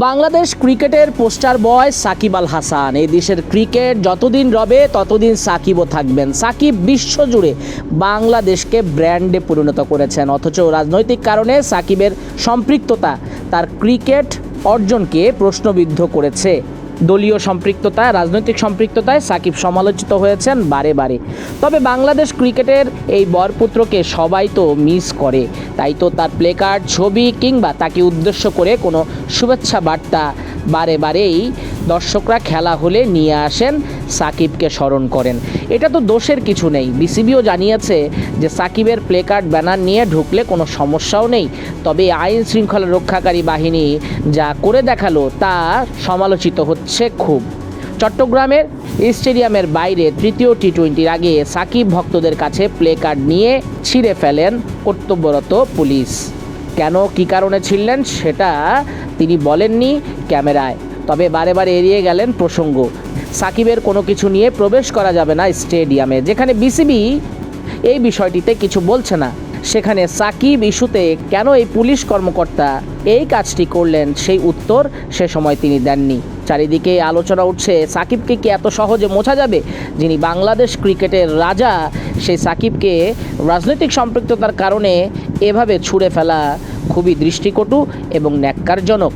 বাংলাদেশ ক্রিকেটের poster boy Shakib Al Hasan. এই দেশের ক্রিকেট যতদিন রবে, ততদিন সাকিবও থাকবেন। সাকিব বিশ্বজুড়ে বাংলাদেশকে ব্র্যান্ডে পরিণত করেছেন। অথচ রাজনৈতিক কারণে সাকিবের সম্পৃক্ততা তার ক্রিকেট অর্জনকে প্রশ্নবিদ্ধ করেছে। দলীয় সম্পৃক্ততা রাজনৈতিক সম্পৃক্ততায় সাকিব সমালোচিত হয়েছেন বারে বারে। তবে বাংলাদেশ ক্রিকেটের এই বরপুত্রকে সবাই তো মিস করে। তাই তো তার প্লে কার্ড, ছবি কিংবা তাকে উদ্দেশ্য করে কোনো শুভেচ্ছা বার্তা বারে বারেই দর্শকরা খেলা হলে নিয়ে আসেন সাকিবকে স্মরণ করেন। এটা তো দোষের কিছু নেই। বিসিবিও জানিয়েছে যে সাকিবের প্লে কার্ড ব্যানার নিয়ে ঢুকলে কোনো সমস্যাও নেই। তবে আইন শৃঙ্খলা রক্ষাকারী বাহিনী যা করে দেখাল তা সমালোচিত হচ্ছে খুব। চট্টগ্রামের স্টেডিয়ামের বাইরে তৃতীয় টি টোয়েন্টির আগে সাকিব ভক্তদের কাছে প্লে কার্ড নিয়ে ছিঁড়ে ফেলেন কর্তব্যরত পুলিশ। কেন, কী কারণে ছিঁড়লেন সেটা তিনি বলেননি ক্যামেরায়। তবে বারে বারে এড়িয়ে গেলেন প্রসঙ্গ। সাকিবের কোনো কিছু নিয়ে প্রবেশ করা যাবে না স্টেডিয়ামে, যেখানে বিসিবি এই বিষয়টিতে কিছু বলছে না। সেখানে সাকিব ইস্যুতে কেন এই পুলিশ কর্মকর্তা এই কাজটি করলেন সেই উত্তর সে সময় তিনি দেননি। চারিদিকে আলোচনা উঠছে, সাকিবকে কি এত সহজে মোছা যাবে? যিনি বাংলাদেশ ক্রিকেটের রাজা, সেই সাকিবকে রাজনৈতিক সম্পৃক্ততার কারণে এভাবে ছুঁড়ে ফেলা খুবই দৃষ্টিকটু এবং ন্যাক্কারজনক।